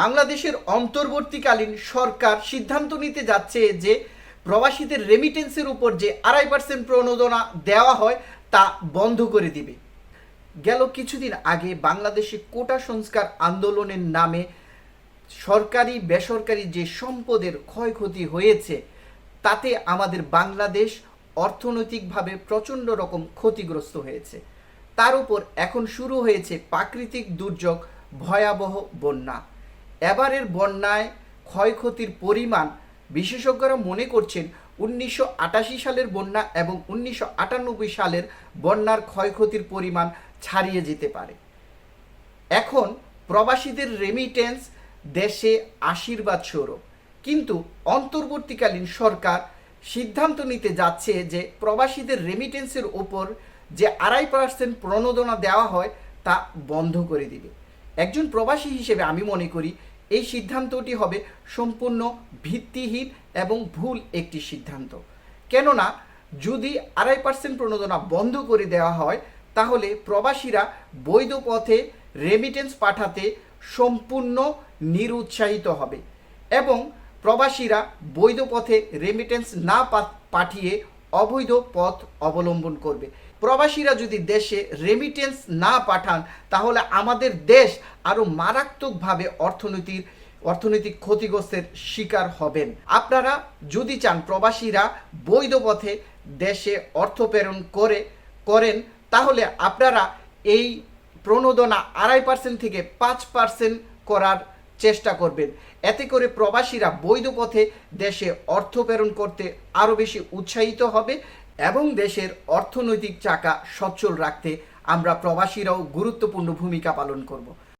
বাংলাদেশের অন্তর্বর্তীকালীন সরকার সিদ্ধান্ত নিতে যাচ্ছে যে প্রবাসীদের রেমিটেন্সের উপর যে আড়াই পার্সেন্ট প্রণোদনা দেওয়া হয়, তা বন্ধ করে দিবে। গেল কিছুদিন আগে বাংলাদেশে কোটা সংস্কার আন্দোলনের নামে সরকারি, বেসরকারি যে সম্পদের ক্ষয়ক্ষতি হয়েছে, তাতে আমাদের বাংলাদেশ অর্থনৈতিকভাবে প্রচণ্ড রকম ক্ষতিগ্রস্ত হয়েছে। তার উপর এখন শুরু হয়েছে প্রাকৃতিক দুর্যোগ, ভয়াবহ বন্যা। এবারের বন্যায় ক্ষয়ক্ষতির পরিমাণ বিশেষজ্ঞরা মনে করছেন উনিশশো আটাশি সালের বন্যা এবং উনিশশো আটানব্বই সালের বন্যার ক্ষয়ক্ষতির পরিমাণ ছাড়িয়ে যেতে পারে। এখন প্রবাসীদের রেমিটেন্স দেশে আশীর্বাদ স্বরূপ। কিন্তু অন্তর্বর্তীকালীন সরকার সিদ্ধান্ত নিতে যাচ্ছে যে প্রবাসীদের রেমিটেন্সের ওপর যে আড়াই পার্সেন্ট প্রণোদনা দেওয়া হয় তা বন্ধ করে দিবে। একজন প্রবাসী হিসেবে আমি মনে করি এই সিদ্ধান্তটি হবে সম্পূর্ণ ভিত্তিহীন এবং ভুল একটি সিদ্ধান্ত। কেননা, যদি আড়াই পার্সেন্ট প্রণোদনা বন্ধ করে দেওয়া হয়, তাহলে প্রবাসীরা বৈধ পথে রেমিটেন্স পাঠাতে সম্পূর্ণ নিরুৎসাহিত হবে এবং প্রবাসীরা বৈধ পথে রেমিটেন্স না পাঠিয়ে অবৈধ পথ অবলম্বন করবে। প্রবাসীরা যদি দেশে রেমিটেন্স না পাঠান, তাহলে আমাদের দেশ আরও মারাত্মকভাবে অর্থনীতির, অর্থনৈতিক ক্ষতিগ্রস্তের শিকার হবেন। আপনারা যদি চান প্রবাসীরা বৈধ পথে দেশে অর্থ প্রেরণ করে, করেন, তাহলে আপনারা এই প্রণোদনা আড়াই পার্সেন্ট থেকে পাঁচ পার্সেন্ট করার চেষ্টা করবেন। এতে করে প্রবাসীরা বৈধ পথে দেশে অর্থ প্রেরণ করতে আরও বেশি উৎসাহিত হবে এবং দেশের অর্থনৈতিক চাকা সচ্ছল রাখতে আমরা প্রবাসীরাও গুরুত্বপূর্ণ ভূমিকা পালন করব।